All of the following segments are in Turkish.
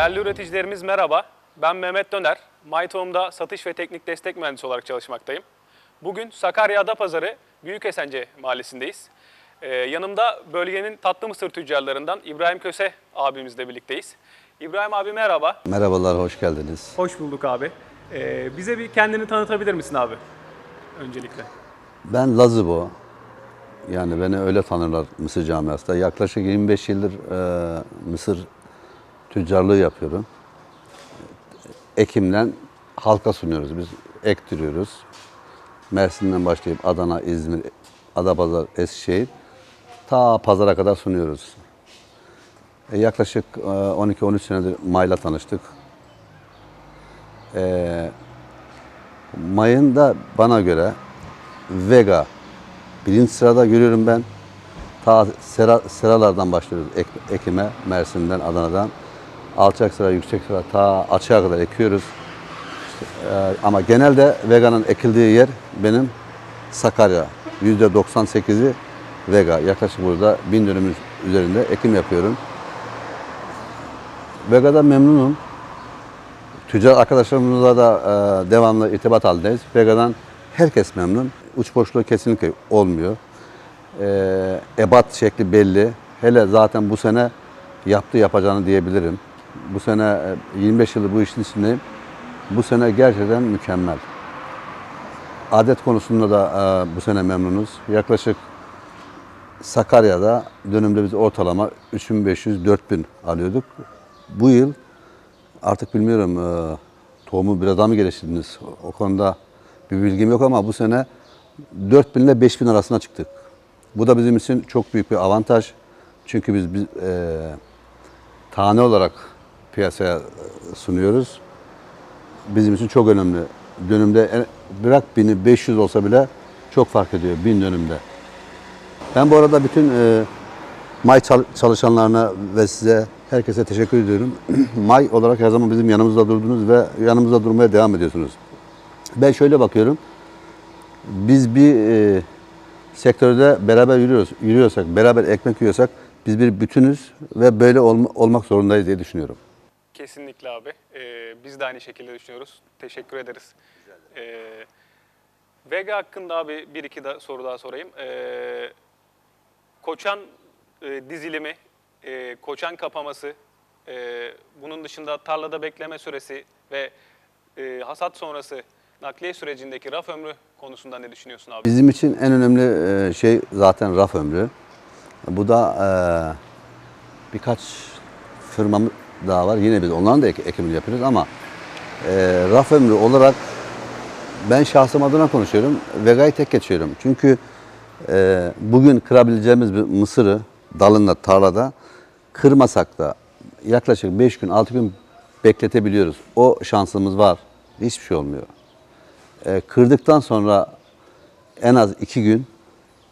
Değerli üreticilerimiz merhaba. Ben Mehmet Döner. MyTohum'da satış ve teknik destek mühendisi olarak çalışmaktayım. Bugün Sakarya Adapazarı Büyükesence mahallesindeyiz. Ee, yanımda bölgenin tatlı mısır tüccarlarından İbrahim Köse abimizle birlikteyiz. İbrahim abi merhaba. Merhabalar, hoş geldiniz. Hoş bulduk abi. Ee, bize bir kendini tanıtabilir misin abi? Öncelikle. Ben Lazıbo. Yani beni öyle tanırlar Mısır camiasında. Yaklaşık 25 yıldır e, Mısır tüccarlığı yapıyorum. Ekim'den halka sunuyoruz. Biz ektiriyoruz. Mersin'den başlayıp Adana, İzmir, Adapazarı, Eskişehir ta pazara kadar sunuyoruz. E, yaklaşık e, 12-13 senedir May'la tanıştık. E, Mayın da bana göre Vega birinci sırada görüyorum ben. Ta sera, seralardan başlıyoruz ek, ekime, Mersin'den, Adana'dan. Alçak sıra, yüksek sıra ta açığa kadar ekiyoruz. İşte, e, ama genelde veganın ekildiği yer benim Sakarya. %98'i vega. Yaklaşık burada bin dönümün üzerinde ekim yapıyorum. Vega'da memnunum. Tüccar arkadaşlarımızla da e, devamlı irtibat halindeyiz. Vega'dan herkes memnun. Uç boşluğu kesinlikle olmuyor. E, ebat şekli belli. Hele zaten bu sene yaptı yapacağını diyebilirim. Bu sene e, 25 yıldır bu işin içindeyim. Bu sene gerçekten mükemmel. Adet konusunda da e, bu sene memnunuz. Yaklaşık Sakarya'da dönümde biz ortalama 3500-4000 alıyorduk. Bu yıl Artık bilmiyorum e, tohumu biraz daha mı geliştirdiniz? O konuda bir bilgim yok ama bu sene 4000 ile 5000 arasına çıktık. Bu da bizim için çok büyük bir avantaj. Çünkü biz, biz e, tane olarak piyasaya sunuyoruz. Bizim için çok önemli. Dönümde en- bırak 1500 olsa bile çok fark ediyor 1000 dönümde. Ben bu arada bütün e, May çal- çalışanlarına ve size herkese teşekkür ediyorum. May olarak her zaman bizim yanımızda durdunuz ve yanımızda durmaya devam ediyorsunuz. Ben şöyle bakıyorum. Biz bir e, sektörde beraber yürüyoruz, yürüyorsak, beraber ekmek yiyorsak biz bir bütünüz ve böyle olma- olmak zorundayız diye düşünüyorum. Kesinlikle abi. Ee, biz de aynı şekilde düşünüyoruz. Teşekkür ederiz. Ee, Vega hakkında abi bir iki da soru daha sorayım. Ee, koçan e, dizilimi, e, koçan kapaması, e, bunun dışında tarlada bekleme süresi ve e, hasat sonrası nakliye sürecindeki raf ömrü konusunda ne düşünüyorsun abi? Bizim için en önemli e, şey zaten raf ömrü. Bu da e, birkaç firma daha var. Yine biz onların da ek- ekimini yapıyoruz ama e, raf ömrü olarak ben şahsım adına konuşuyorum. Vega'yı tek geçiyorum. Çünkü e, bugün kırabileceğimiz bir mısırı dalında, tarlada kırmasak da yaklaşık 5 gün, 6 gün bekletebiliyoruz. O şansımız var. Hiçbir şey olmuyor. E, kırdıktan sonra en az iki gün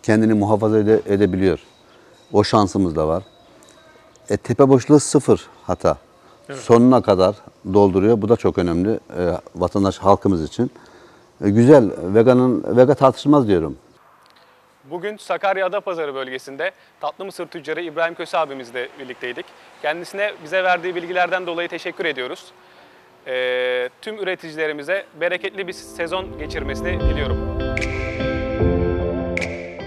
kendini muhafaza ede- edebiliyor. O şansımız da var. E, tepe boşluğu sıfır hata. Sonuna kadar dolduruyor. Bu da çok önemli e, vatandaş halkımız için. E, güzel. Veganın vega tartışılmaz diyorum. Bugün Sakarya Adapazarı bölgesinde tatlı mısır tüccarı İbrahim Köse abimizle birlikteydik. Kendisine bize verdiği bilgilerden dolayı teşekkür ediyoruz. Ee, tüm üreticilerimize bereketli bir sezon geçirmesini diliyorum.